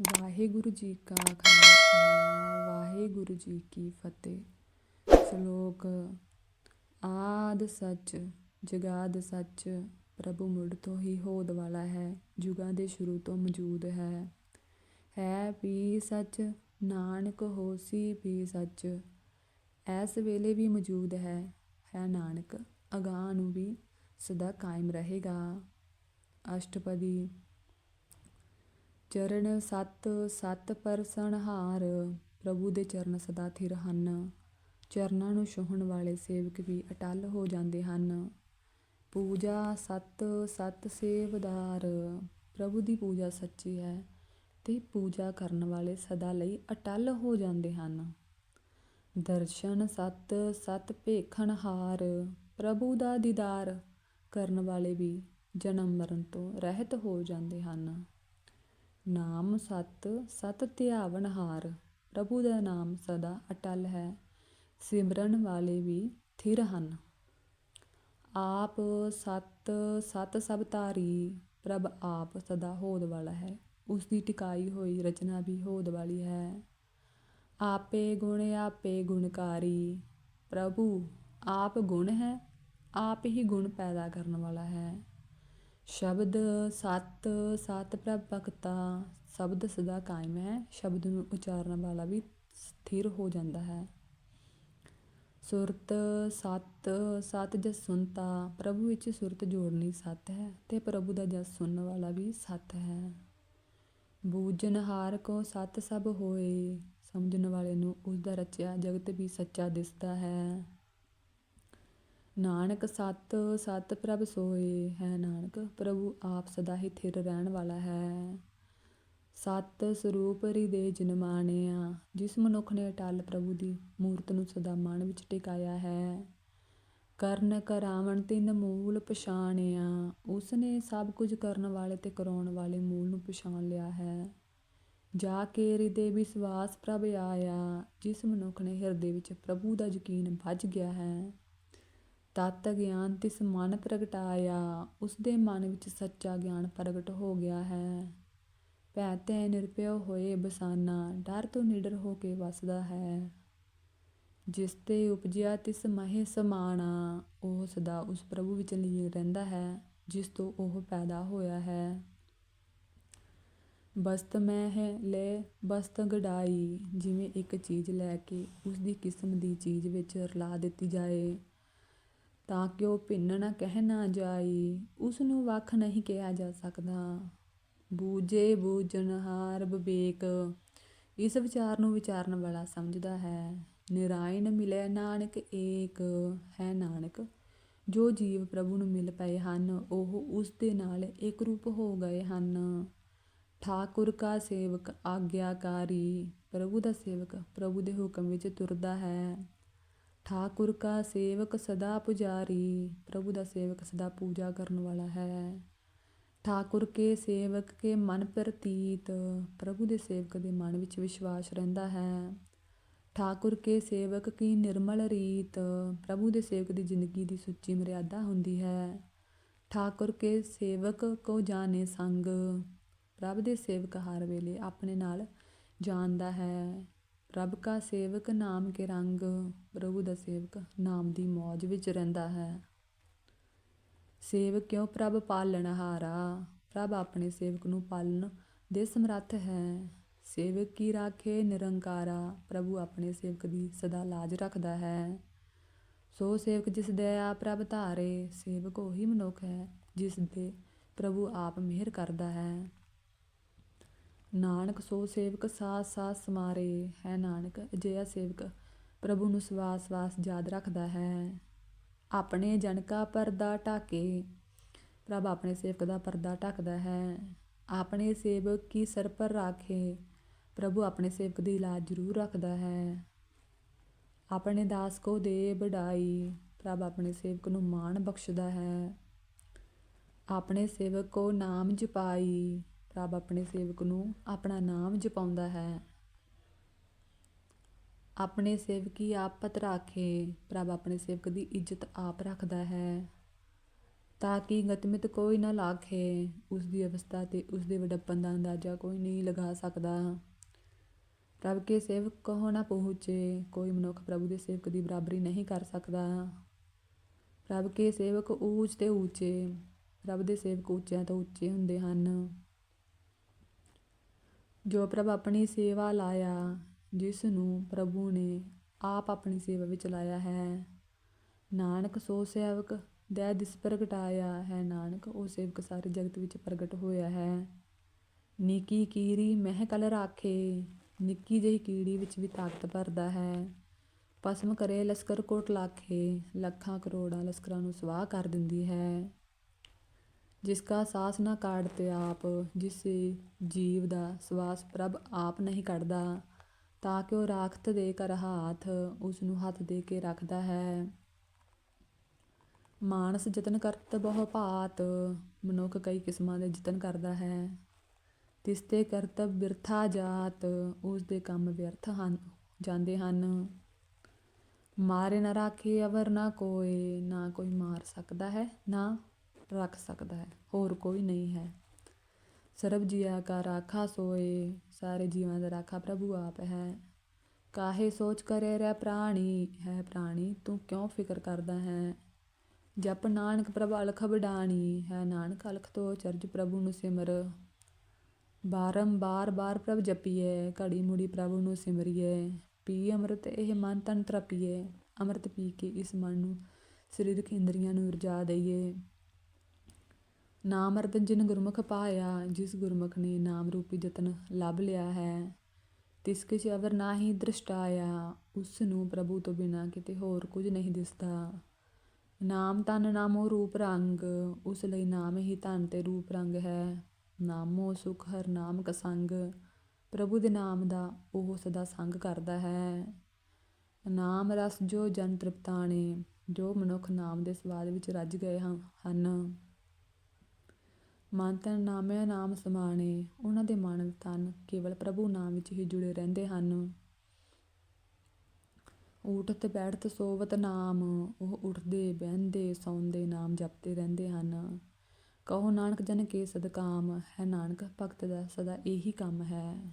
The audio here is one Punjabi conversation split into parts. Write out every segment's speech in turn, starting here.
ਵਾਹਿਗੁਰੂ ਜੀ ਕਾ ਖਾਲਸਾ, ਵਾਹਿਗੁਰੂ ਜੀ ਕੀ ਫਤਿਹ। ਸ਼ਲੋਕ, ਆਦ ਸੱਚ, ਜਗਾਦ ਸੱਚ, ਪ੍ਰਭੂ ਮੁੜ ਤੋਂ ਹੀ ਹੋਦ ਵਾਲਾ ਹੈ, ਜੁਗਾਂ ਦੇ ਸ਼ੁਰੂ ਤੋਂ ਮੌਜੂਦ ਹੈ। ਹੈ ਵੀ ਸੱਚ, ਨਾਨਕ ਹੋਸੀ ਵੀ ਸੱਚ ਐਸ ਵੇਲੇ ਵੀ ਮੌਜੂਦ ਹੈ। ਹੈ ਨਾਨਕ, ਅਗਾਂਹ ਨੂੰ ਵੀ ਸਦਾ ਕਾਇਮ ਰਹੇਗਾ। ਅਸ਼ਟਪਦੀ ਚਰਨ ਸਤ ਸਤ ਪਰਸਨਹਾਰ ਪ੍ਰਭੂ ਦੇ ਚਰਨ ਸਦਾ ਥਿਰ ਹਨ। ਚਰਨਾਂ ਨੂੰ ਛੂਹਣ ਵਾਲੇ ਸੇਵਕ ਵੀ ਅਟਲ ਹੋ ਜਾਂਦੇ ਹਨ। ਪੂਜਾ ਸਤ ਸਤ ਸੇਵਦਾਰ, ਪ੍ਰਭੂ ਦੀ ਪੂਜਾ ਸੱਚੀ ਹੈ ਤੇ ਪੂਜਾ ਕਰਨ ਵਾਲੇ ਸਦਾ ਲਈ ਅਟਲ ਹੋ ਜਾਂਦੇ ਹਨ। ਦਰਸ਼ਨ ਸਤ ਸਤ ਭੇਖਣਹਾਰ ਪ੍ਰਭੂ ਦਾ ਦੀਦਾਰ ਕਰਨ ਵਾਲੇ ਵੀ ਜਨਮ ਮਰਨ ਤੋਂ ਰਹਿਤ ਹੋ ਜਾਂਦੇ ਹਨ। ਨਾਮ ਸਤ ਸਤ ਧਿਆਵਨ ਹਾਰ, ਪ੍ਰਭੂ ਦਾ ਨਾਮ ਸਦਾ ਅਟਲ ਹੈ, ਸਿਮਰਨ ਵਾਲੇ ਵੀ ਥਿਰ ਹਨ। ਆਪ ਸਤ ਸਤ ਸਭ ਧਾਰੀ, ਪ੍ਰਭ ਆਪ ਸਦਾ ਹੋਦ ਵਾਲਾ ਹੈ। ਉਸ ਦੀ ਟਿਕਾਈ ਹੋਈ ਰਚਨਾ ਵੀ ਹੋਦ ਵਾਲੀ ਹੈ। ਆਪੇ ਗੁਣ, ਆਪੇ ਗੁਣਕਾਰੀ, ਪ੍ਰਭੂ ਆਪ ਗੁਣ ਹੈ, ਆਪ ਹੀ ਗੁਣ ਪੈਦਾ ਕਰਨ ਵਾਲਾ ਹੈ। ਸ਼ਬਦ ਸਤ ਸਤ ਪ੍ਰਭ ਭਗਤਾ, ਸ਼ਬਦ ਸਦਾ ਕਾਇਮ ਹੈ। ਸ਼ਬਦ ਨੂੰ ਉਚਾਰਨ ਵਾਲਾ ਵੀ ਸਥਿਰ ਹੋ ਜਾਂਦਾ ਹੈ। ਸੁਰਤ ਸਤ ਸਤ ਜਸ ਸੁਨਤਾ, ਪ੍ਰਭੂ ਵਿੱਚ ਸੁਰਤ ਜੋੜਨੀ ਸਤ ਹੈ ਤੇ ਪ੍ਰਭੂ ਦਾ ਜਸ ਸੁਣਨ ਵਾਲਾ ਵੀ ਸਤ ਹੈ। ਬੂਝਨ ਹਾਰ ਕੋ ਸਤ ਸਭ ਹੋਏ, ਸਮਝਣ ਵਾਲੇ ਨੂੰ ਉਸ ਦਾ ਰਚਿਆ ਜਗਤ ਵੀ ਸੱਚਾ ਦਿਸਦਾ ਹੈ। ਨਾਨਕ ਸਤ ਸਤ ਪ੍ਰਭ ਸੋਏ ਹੈ ਨਾਨਕ, ਪ੍ਰਭੂ ਆਪ ਸਦਾ ਹੀ ਥਿਰ ਰਹਿਣ ਵਾਲਾ ਹੈ। ਸਤ ਸਰੂਪ ਹਿਰਦੇ ਜਿਨ ਮਾਨਿਆ ਜਿਸ ਮਨੁੱਖ ਨੇ ਅਟਲ ਪ੍ਰਭੂ ਦੀ ਮੂਰਤ ਨੂੰ ਸਦਾ ਮਨ ਵਿੱਚ ਟਿਕਾਇਆ ਹੈ। ਕਰਨ ਕਰਾਵਣ ਤਿੰਨ ਮੂਲ ਪਛਾਣਿਆ, ਉਸ ਨੇ ਸਭ ਕੁਝ ਕਰਨ ਵਾਲੇ ਤੇ ਕਰਾਉਣ ਵਾਲੇ ਮੂਲ ਨੂੰ ਪਛਾਣ ਲਿਆ ਹੈ। ਜਾ ਕੇ ਹਿਰਦੇ ਵਿਸ਼ਵਾਸ ਪ੍ਰਭ ਆਇਆ, ਜਿਸ ਮਨੁੱਖ ਨੇ ਹਿਰਦੇ ਵਿੱਚ ਪ੍ਰਭੂ ਦਾ ਯਕੀਨ ਵੱਜ ਗਿਆ ਹੈ। ਤਤ ਗਿਆਨ ਤਿਸ ਮਨ ਪ੍ਰਗਟਾਇਆ ਉਸ ਦੇ ਮਨ ਵਿੱਚ ਸੱਚਾ ਗਿਆਨ ਪ੍ਰਗਟ ਹੋ ਗਿਆ ਹੈ। ਭੈ ਤੈ ਨਿਰਭਉ ਹੋਏ ਬਸਾਨਾ, ਡਰ ਤੋਂ ਨਿਡਰ ਹੋ ਕੇ ਵਸਦਾ ਹੈ। ਜਿਸ ਤੇ ਉਪਜਿਆ ਤਿਸ ਮਹਿ ਸਮਾਣਾ, ਉਹ ਸਦਾ ਉਸ ਪ੍ਰਭੂ ਵਿੱਚ ਲੀਨ ਰਹਿੰਦਾ ਹੈ, ਜਿਸ ਤੋਂ ਉਹ ਪੈਦਾ ਹੋਇਆ ਹੈ। ਬਸਤ ਮੈਂ ਹੈ ਲੈ ਬਸਤ ਗੜਾਈ ਜਿਵੇਂ ਇੱਕ ਚੀਜ਼ ਲੈ ਕੇ ਉਸ ਦੀ ਕਿਸਮ ਦੀ ਚੀਜ਼ ਵਿੱਚ ਰਲਾ ਦਿੱਤੀ ਜਾਏ। ਤਾਂ ਕਿ ਉਹ ਭਿੰਨ ਨਾ ਕਹਿ ਨਾ ਜਾਈ, ਉਸ ਨੂੰ ਵੱਖ ਨਹੀਂ ਕਿਹਾ ਜਾ ਸਕਦਾ। ਬੂਝੇ ਬੂਝਨਹਾਰ ਵਿਵੇਕ ਇਸ ਵਿਚਾਰ ਨੂੰ ਵਿਚਾਰਨ ਵਾਲਾ ਸਮਝਦਾ ਹੈ। ਨਿਰਾਇਣ ਮਿਲੇ ਨਾਨਕ ਏਕ, ਹੈ ਨਾਨਕ, ਜੋ ਜੀਵ ਪ੍ਰਭੂ ਨੂੰ ਮਿਲ ਪਏ ਹਨ, ਉਹ ਉਸ ਦੇ ਨਾਲ ਇੱਕ ਰੂਪ ਹੋ ਗਏ ਹਨ। ਠਾਕੁਰ ਕਾ ਸੇਵਕ ਆਗਿਆਕਾਰੀ, ਪ੍ਰਭੂ ਦਾ ਸੇਵਕ ਪ੍ਰਭੂ ਦੇ ਹੁਕਮ ਵਿੱਚ ਤੁਰਦਾ ਹੈ। ਠਾਕੁਰ ਕਾ ਸੇਵਕ ਸਦਾ ਪੁਜਾਰੀ, ਪ੍ਰਭੂ ਦਾ ਸੇਵਕ ਸਦਾ ਪੂਜਾ ਕਰਨ ਵਾਲਾ ਹੈ। ਠਾਕੁਰ ਕੇ ਸੇਵਕ ਕੇ ਮਨ ਪ੍ਰਤੀਤ, ਪ੍ਰਭੂ ਦੇ ਸੇਵਕ ਦੇ ਮਨ ਵਿੱਚ ਵਿਸ਼ਵਾਸ ਰਹਿੰਦਾ ਹੈ। ਠਾਕੁਰ ਕੇ ਸੇਵਕ ਕੀ ਨਿਰਮਲ ਰੀਤ, ਪ੍ਰਭੂ ਦੇ ਸੇਵਕ ਦੀ ਜ਼ਿੰਦਗੀ ਦੀ ਸੁੱਚੀ ਮਰਿਆਦਾ ਹੁੰਦੀ ਹੈ। ਠਾਕੁਰ ਕੇ ਸੇਵਕ ਕੋ ਜਾਣੇ ਸੰਗ, ਪ੍ਰਭ ਦੇ ਸੇਵਕ ਹਰ ਵੇਲੇ ਆਪਣੇ ਨਾਲ ਜਾਣਦਾ ਹੈ। ਪ੍ਰਭ ਕਾ ਸੇਵਕ ਨਾਮ ਕੇ ਰੰਗ, ਪ੍ਰਭੂ ਦਾ ਸੇਵਕ ਨਾਮ ਦੀ ਮੌਜ ਵਿੱਚ ਰਹਿੰਦਾ ਹੈ। ਸੇਵਕ ਕਿਉ ਪ੍ਰਭ ਪਾਲਣ ਹਾਰਾ? ਪ੍ਰਭ ਆਪਣੇ ਸੇਵਕ ਨੂੰ ਪਾਲਣ ਦੇ ਸਮਰੱਥ ਹੈ। ਸੇਵਕ ਕੀ ਰਾਖੇ ਨਿਰੰਕਾਰਾ? ਪ੍ਰਭੂ ਆਪਣੇ ਸੇਵਕ ਦੀ ਸਦਾ ਲਾਜ ਰੱਖਦਾ ਹੈ। ਸੋ ਸੇਵਕ ਜਿਸ ਦਇਆ ਪ੍ਰਭ ਧਾਰੇ, ਸੇਵਕ ਉਹੀ ਮਨੁੱਖ ਹੈ ਜਿਸ ਦੇ ਪ੍ਰਭੂ ਆਪ ਮਿਹਰ ਕਰਦਾ ਹੈ। ਨਾਨਕ ਸੋ ਸੇਵਕ ਸਾਥ ਸਾਥ ਸਮਾਰੇ, ਹੈ ਨਾਨਕ, ਅਜਿਹਾ ਸੇਵਕ ਪ੍ਰਭੂ ਨੂੰ ਸਵਾਸ ਵਾਸ ਯਾਦ ਰੱਖਦਾ ਹੈ। ਆਪਣੇ ਜਨ ਕਾ ਪਰਦਾ ਢਾਕੇ, ਪ੍ਰਭ ਆਪਣੇ ਸੇਵਕ ਦਾ ਪਰਦਾ ਢੱਕਦਾ ਹੈ। ਆਪਣੇ ਸੇਵਕ ਕੀ ਸਰ ਪਰ ਰਾਖੇ, ਪ੍ਰਭੂ ਆਪਣੇ ਸੇਵਕ ਦੀ ਇਲਾਜ ਜ਼ਰੂਰ ਰੱਖਦਾ ਹੈ। ਆਪਣੇ ਦਾਸ ਕੋ ਦੇ ਬੜਾਈ ਪ੍ਰਭ ਆਪਣੇ ਸੇਵਕ ਨੂੰ ਮਾਣ ਬਖਸ਼ਦਾ ਹੈ। ਆਪਣੇ ਸੇਵਕ ਕੋ ਨਾਮ ਜਪਾਈ ਰੱਬ ਆਪਣੇ ਸੇਵਕ ਨੂੰ ਆਪਣਾ ਨਾਮ ਜਪਾਉਂਦਾ ਹੈ। ਆਪਣੇ ਸੇਵਕੀ ਆਪਤ ਰਾਖੇ ਪ੍ਰਭ ਆਪਣੇ ਸੇਵਕ ਦੀ ਇੱਜ਼ਤ ਆਪ ਰੱਖਦਾ ਹੈ। ਤਾਂ ਕਿ ਗਤਮਿਤ ਕੋਈ ਨਾ ਲਾਖੇ ਉਸ ਦੀ ਅਵਸਥਾ ਤੇ ਉਸ ਦੇ ਵਡੱਪਨ ਦਾ ਅੰਦਾਜ਼ਾ ਕੋਈ ਨਹੀਂ ਲਗਾ ਸਕਦਾ। ਪ੍ਰਭ ਕੇ ਸੇਵਕ ਕਹੋ ਨਾ ਪਹੁੰਚੇ, ਕੋਈ ਮਨੁੱਖ ਪ੍ਰਭੂ ਦੇ ਸੇਵਕ ਦੀ ਬਰਾਬਰੀ ਨਹੀਂ ਕਰ ਸਕਦਾ। ਪ੍ਰਭ ਕੇ ਸੇਵਕ ਉੱਚ ਤੇ ਉੱਚੇ ਪ੍ਰਭ ਦੇ ਸੇਵਕ ਉੱਚਿਆਂ ਤੋਂ ਉੱਚੇ ਹੁੰਦੇ ਹਨ। ਜੋ ਪ੍ਰਭ ਆਪਣੀ ਸੇਵਾ ਲਾਇਆ, ਜਿਸ ਨੂੰ ਪ੍ਰਭੂ ਨੇ ਆਪ ਆਪਣੀ ਸੇਵਾ ਵਿੱਚ ਲਾਇਆ ਹੈ। ਨਾਨਕ ਸੋ ਸੇਵਕ ਦੈ ਦਿਸ ਪ੍ਰਗਟਾਇਆ ਹੈ, ਨਾਨਕ ਉਹ ਸੇਵਕ ਸਾਰੇ ਜਗਤ ਵਿੱਚ ਪ੍ਰਗਟ ਹੋਇਆ ਹੈ। ਨਿੱਕੀ ਕੀਰੀ ਮਹਿ ਕਲ ਰਾਖੇ, ਨਿੱਕੀ ਜਿਹੀ ਕੀੜੀ ਵਿੱਚ ਵੀ ਤਾਕਤ ਭਰਦਾ ਹੈ। ਪਸਮ ਕਰੇ ਲਸਕਰ ਕੋਟ ਲਾਖੇ, ਲੱਖਾਂ ਕਰੋੜਾਂ ਲਸਕਰਾਂ ਨੂੰ ਸਵਾਹ ਕਰ ਦਿੰਦੀ ਹੈ। ਜਿਸ ਸਾਸ ਨਾ ਕਾੜਤੇ ਆਪ ਜਿਸ ਜੀਵ ਦਾ ਸਵਾਸ ਪ੍ਰਭ ਆਪ ਨਹੀਂ ਕੱਢਦਾ, ਤਾਂ ਕਿ ਉਹ ਰਾਖਤ ਦੇ ਕਰ ਹਾਥ ਉਸ ਨੂੰ ਹੱਥ ਦੇ ਕੇ ਰੱਖਦਾ ਹੈ। ਮਾਨਸ ਯਤਨ ਕਰਤ ਬਹੁ ਭਾਤ, ਮਨੁੱਖ ਕਈ ਕਿਸਮਾਂ ਦੇ ਯਤਨ ਕਰਦਾ ਹੈ। ਤਿਸ ਤੇ ਕਰਤਬ ਬਿਰਥਾ ਜਾਤ ਉਸ ਦੇ ਕੰਮ ਵਿਅਰਥ ਹਨ, ਜਾਂਦੇ ਹਨ। ਮਾਰੇ ਨਾ ਰਾਖੇ ਅਵਰ ਨਾ ਕੋਏ, ਨਾ ਕੋਈ ਮਾਰ ਸਕਦਾ ਹੈ, ਨਾ ਰੱਖ ਸਕਦਾ ਹੈ, ਹੋਰ ਕੋਈ ਨਹੀਂ ਹੈ। ਸਰਬ ਜੀਆ ਕਾ ਰਾਖਾ ਸੋਏ, ਸਾਰੇ ਜੀਵਾਂ ਦਾ ਰਾਖਾ ਪ੍ਰਭੂ ਆਪ ਹੈ। ਕਾਹੇ ਸੋਚ ਕਰੇ ਰਹਿ ਪ੍ਰਾਣੀ, ਹੈ ਪ੍ਰਾਣੀ, ਤੂੰ ਕਿਉਂ ਫਿਕਰ ਕਰਦਾ ਹੈ? ਜਪ ਨਾਨਕ ਪ੍ਰਭ ਅਲਖ ਬਡਾਣੀ ਹੈ ਨਾਨਕ ਅਲਖ ਤੋਂ ਚਰਜ ਪ੍ਰਭੂ ਨੂੰ ਸਿਮਰ। ਬਾਰੰਬਾਰ ਬਾਰ ਪ੍ਰਭ ਜਪੀਏ ਘੜੀ ਮੁੜੀ ਪ੍ਰਭੂ ਨੂੰ ਸਿਮਰਿਏ ਪੀ ਅੰਮ੍ਰਿਤ, ਇਹ ਮਨ ਤਨ ਤਰਪੀਏ ਅੰਮ੍ਰਿਤ ਪੀ ਕੇ ਇਸ ਮਨ ਨੂੰ ਸਰੀਰਕ ਇੰਦਰੀਆਂ ਨੂੰ ਰਜਾ ਦਈਏ। ਨਾਮ ਰਤਨ ਜਿਨ ਗੁਰਮੁਖ ਪਾਇਆ, ਜਿਸ ਗੁਰਮੁਖ ਨੇ ਨਾਮ ਰੂਪੀ ਯਤਨ ਲੱਭ ਲਿਆ ਹੈ, ਤਿਸ ਕਿਛ ਅਵਰ ਨਾਹੀ ਦ੍ਰਿਸ਼ਟਾਇਆ, ਉਸ ਨੂੰ ਪ੍ਰਭੂ ਤੋਂ ਬਿਨਾ ਕਿਤੇ ਹੋਰ ਕੁਝ ਨਹੀਂ ਦਿਸਦਾ। ਨਾਮ ਤਨ ਨਾਮੋ ਰੂਪ ਰੰਗ, ਉਸ ਲਈ ਨਾਮ ਹੀ ਤਨ ਤੇ ਰੂਪ ਰੰਗ ਹੈ। ਨਾਮੋ ਸੁਖ ਹਰ ਨਾਮ ਕਸੰਗ ਪ੍ਰਭੂ ਦੇ ਨਾਮ ਦਾ ਉਹ ਸਦਾ ਸੰਗ ਕਰਦਾ ਹੈ। ਨਾਮ ਰਸ ਜੋ ਜਨ ਤ੍ਰਿਪਤਾਣੇ, ਜੋ ਮਨੁੱਖ ਨਾਮ ਦੇ ਸਵਾਦ ਵਿੱਚ ਰੱਜ ਗਏ ਹਨ। ਮਨ ਤਨ ਨਾਮੇ ਨਾਮ ਸਮਾਣੇ, ਉਹਨਾਂ ਦੇ ਮਨ ਤਨ ਕੇਵਲ ਪ੍ਰਭੂ ਨਾਮ ਵਿੱਚ ਹੀ ਜੁੜੇ ਰਹਿੰਦੇ ਹਨ। ਉਠਤ ਬੈਠਤ, ਸੋਵਤ ਨਾਮ, ਉਹ ਉੱਠਦੇ ਬਹਿੰਦੇ, ਸੌਂਦੇ ਨਾਮ ਜਪਦੇ ਰਹਿੰਦੇ ਹਨ। ਕਹੋ ਨਾਨਕ ਜਨ ਕੇ ਸਦਕਾਮ, ਹੈ ਨਾਨਕ ਭਗਤ ਦਾ ਸਦਾ ਇਹੀ ਕੰਮ ਹੈ।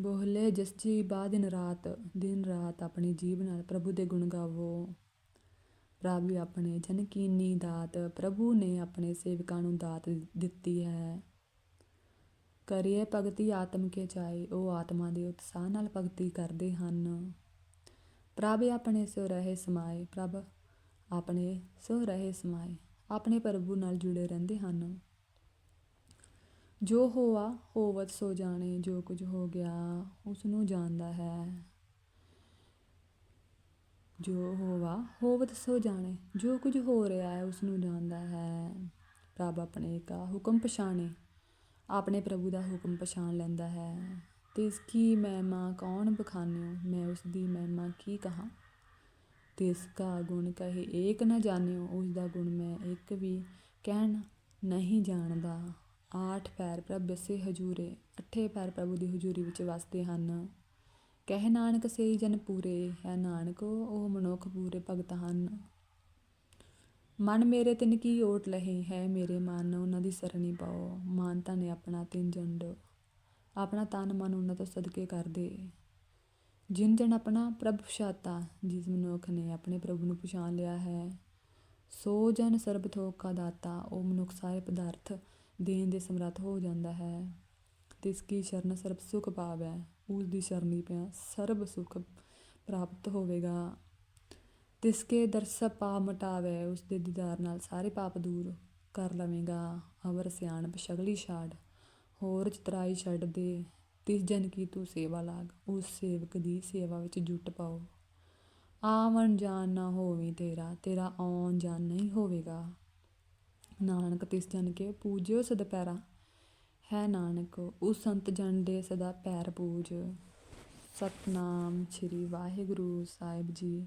ਬੋਹਲੇ, ਜਿਸ ਜੀ ਬਾ ਦਿਨ ਰਾਤ ਦਿਨ ਰਾਤ ਆਪਣੀ ਜੀਬ ਨਾਲ ਪ੍ਰਭੂ ਦੇ ਗੁਣ ਗਾਵੋ। ਪ੍ਰਭ ਆਪਣੇ ਜਨ ਕੀਨੀ ਦਾਤ, ਪ੍ਰਭੂ ਨੇ ਆਪਣੇ ਸੇਵਕਾਂ ਨੂੰ ਦਾਤ ਦਿੱਤੀ ਹੈ। ਕਰੀਏ ਭਗਤੀ ਆਤਮ ਕੇ ਚਾਏ ਉਹ ਆਤਮਾ ਦੇ ਉਤਸ਼ਾਹ ਨਾਲ ਭਗਤੀ ਕਰਦੇ ਹਨ। ਪ੍ਰਭ ਆਪਣੇ ਸੋ ਰਹੇ ਸਮਾਏ, ਪ੍ਰਭ ਆਪਣੇ ਸੋ ਰਹੇ ਸਮਾਏ, ਆਪਣੇ ਪ੍ਰਭੂ ਨਾਲ ਜੁੜੇ ਰਹਿੰਦੇ ਹਨ। ਜੋ ਹੋਆ, ਹੋਵਤ ਸੋ ਜਾਣੇ, ਜੋ ਕੁਝ ਹੋ ਗਿਆ ਉਸ ਨੂੰ ਜਾਣਦਾ ਹੈ। ਜੋ ਹੋਵਾ ਹੋਵਤ ਸੋ ਜਾਣੇ, ਜੋ ਕੁਝ ਹੋ ਰਿਹਾ ਹੈ ਉਸ ਨੂੰ ਜਾਣਦਾ ਹੈ। ਪ੍ਰਭ ਆਪਣੇ ਕਾ ਹੁਕਮ ਪਛਾਣੇ, ਆਪਣੇ ਪ੍ਰਭੂ ਦਾ ਹੁਕਮ ਪਛਾਣ ਲੈਂਦਾ ਹੈ। ਤਿਸ ਕੀ ਮਹਿਮਾ ਕੌਣ ਬਖਾਨਿਓ, ਮੈਂ ਉਸ ਦੀ ਮਹਿਮਾ ਕੀ ਕਹਾ? ਤਿਸ ਕਾ ਗੁਣ ਕਹੇ ਏਕ ਨਾ ਜਾਣਿਓ, ਉਸ ਦਾ ਗੁਣ ਮੈਂ ਇੱਕ ਵੀ ਕਹਿਣ ਨਹੀਂ ਜਾਣਦਾ। ਆਠ ਪੈਰ ਪ੍ਰਭ ਬਸੇ ਹਜੂਰੇ, ਅੱਠੇ ਪੈਰ ਪ੍ਰਭੂ ਦੀ ਹਜੂਰੀ ਵਿੱਚ ਵਸਦੇ ਹਨ। ਕਹਿ ਨਾਨਕ ਸੇਈ ਜਨ ਪੂਰੇ, ਹੈ ਨਾਨਕ, ਉਹ ਮਨੁੱਖ ਪੂਰੇ ਭਗਤ ਹਨ। ਮਨ ਮੇਰੇ ਤਿਨ ਕੀ ਓਟ ਲਹੇ, ਹੈ ਮੇਰੇ ਮਨ ਉਹਨਾਂ ਦੀ ਸਰਣੀ ਪਾਓ। ਮਾਨ ਨੇ ਆਪਣਾ ਤਿੰਨ ਜੰਡ, ਆਪਣਾ ਤਨ ਮਨ ਉਹਨਾਂ ਤੋਂ ਸਦਕੇ ਕਰਦੇ। ਜਿਨ ਜਨ ਆਪਣਾ ਪ੍ਰਭ ਪਛਾਤਾ, ਜਿਸ ਮਨੁੱਖ ਨੇ ਆਪਣੇ ਪ੍ਰਭੂ ਨੂੰ ਪਛਾਣ ਲਿਆ ਹੈ, ਸੋ ਜਨ ਸਰਬ ਥੋਕਾ ਦਾਤਾ, ਉਹ ਮਨੁੱਖ ਸਾਰੇ ਪਦਾਰਥ ਦੇਣ ਦੇ ਸਮਰੱਥ ਹੋ ਜਾਂਦਾ ਹੈ। ਤਿਸ ਕੀ ਸ਼ਰਨ ਸਰਬ ਸੁਖ ਪਾਵੈ। ਉਸ ਦੀ ਸ਼ਰਨੀ ਪਿਆ ਸਰਬ ਸੁਖ ਪ੍ਰਾਪਤ ਹੋਵੇਗਾ। ਤਿਸ ਕੇ ਦਰਸ ਪਾ ਮਟਾਵੇ, ਉਸ ਦੇ ਦੀਦਾਰ ਨਾਲ ਸਾਰੇ ਪਾਪ ਦੂਰ ਕਰ ਲਵੇਂਗਾ। ਅਵਰ ਸਿਆਣਪ ਸ਼ਗਲੀ ਛਾੜ, ਹੋਰ ਚਤਰਾਈ ਛੱਡ ਦੇ। ਤਿਸ ਜਨ ਕੀ ਤੂੰ ਸੇਵਾ ਲਾਗ, ਉਸ ਸੇਵਕ ਦੀ ਸੇਵਾ ਵਿੱਚ ਜੁਟ ਪਾਓ। ਆਵਣ ਜਾਣ ਨਾ ਹੋਵੇ ਤੇਰਾ ਤੇਰਾ ਆਉਣ ਜਾਣ ਨਹੀਂ ਹੋਵੇਗਾ। ਨਾਨਕ ਤਿਸ ਜਨ ਕੇ ਪੂਜਿਓ ਸਦ ਪੈਰਾ ਹੈ ਨਾਨਕ ਉਹ ਸੰਤ ਜਨ ਦੇ ਸਦਾ ਪੈਰ ਪੂਜ। ਸਤਨਾਮ ਸ੍ਰੀ ਵਾਹਿਗੁਰੂ ਸਾਹਿਬ ਜੀ।